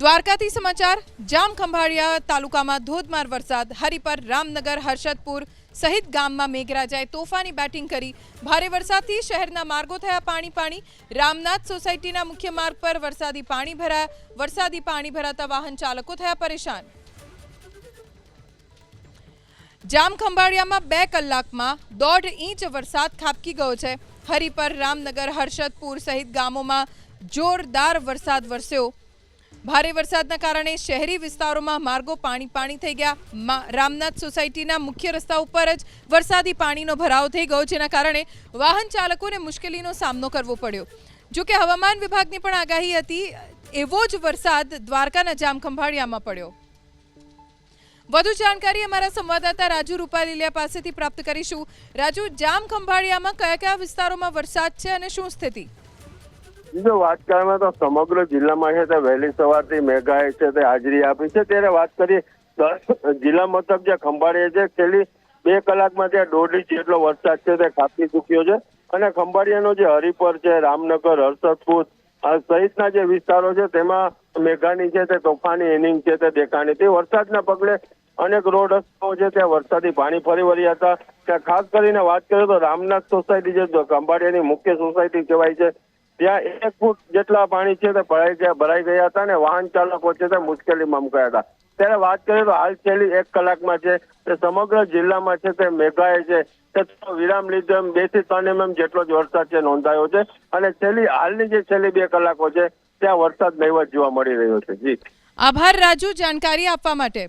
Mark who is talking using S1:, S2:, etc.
S1: દ્વારકાથી સમાચાર, જામ ખંભાળિયા તાલુકામાં ધોધમાર વરસાદ, હરિપર, રામનગર, હર્ષદપુર સહિત ગામમાં મેઘરાજાએ તોફાની બેટિંગ કરી. ભારે વરસાદથી શહેરના માર્ગો થયા પાણી પાણી. રામનાથ સોસાયટીના મુખ્ય માર્ગ પર વરસાદી પાણી ભરાયા. વરસાદી પાણી ભરાતા વાહન ચાલકો થયા પરેશાન. જામ ખંભાળિયામાં બે કલાકમાં દોઢ ઇંચ વરસાદ ખાબકી ગયો છે. હરિપર, રામનગર, હર્ષદપુર સહિત ગામોમાં જોરદાર વરસાદ વરસ્યો. ભારે વરસાદના કારણે શહેરી વિસ્તારોમાં માર્ગો પાણી પાણી થઈ ગયા. રામનાથ સોસાયટીના મુખ્ય રસ્તા ઉપર જ વરસાદી પાણીનો ભરાવ થઈ ગયો, જેના કારણે વાહન ચાલકોને મુશ્કેલીનો સામનો કરવો પડ્યો. જો કે હવામાન વિભાગની પણ આગાહી હતી, એવો જ વરસાદ દ્વારકાના જામખંભાળિયામાં પડ્યો. વધુ જાણકારી અમારા સંવાદદાતા રાજુ રૂપાલીલિયા પાસેથી પ્રાપ્ત કરીશું. રાજુ જામ ખંભાળિયામાં કયા કયા વિસ્તારોમાં વરસાદ છે અને શું સ્થિતિ?
S2: જો વાત કરવામાં તો સમગ્ર જિલ્લામાં છે તે વહેલી સવારથી મેઘાએ છે તે હાજરી આપી છે. ત્યારે વાત કરીએ જિલ્લા મથક જે ખંભાળીએ છે, છેલ્લી બે કલાકમાં ત્યાં દોઢ જેટલો વરસાદ છે તે ખાબકી ચૂક્યો છે. અને ખંભાળિયાનો જે હરિપર છે, રામનગર, હર્ષદપુર સહિતના જે વિસ્તારો છે તેમાં મેઘાની છે તે તોફાની ઇનિંગ છે તે દેખાણી. તે વરસાદના પગલે અનેક રોડ રસ્તાઓ છે ત્યાં વરસાદી પાણી ફરી વળ્યા હતા. ત્યાં ખાસ કરીને વાત કરીએ તો રામનાથ સોસાયટી જે ખંભાળિયાની મુખ્ય સોસાયટી કહેવાય છે ત્યાં એક ફૂટ જેટલા પાણી છે તે ભરાઈ ગયા ભરાઈ ગયા હતા અને વાહન ચાલકો છે તે મુશ્કેલીમાં મુકાયા હતા. ત્યારે વાત કરીએ તો હાલ છેલ્લી એક કલાકમાં છે તે સમગ્ર જિલ્લામાં છે તે મેઘાએ છે તે વિરામ લીધો એમ, બેથી ત્રણ એમએમ જેટલો જ વરસાદ છે નોંધાયો છે. અને છેલ્લી હાલની જે છેલ્લી બે કલાકો છે, ત્યાં વરસાદ નહીવત જોવા મળી રહ્યો છે. જી.
S1: આભાર રાજુ, જાણકારી આપવા માટે.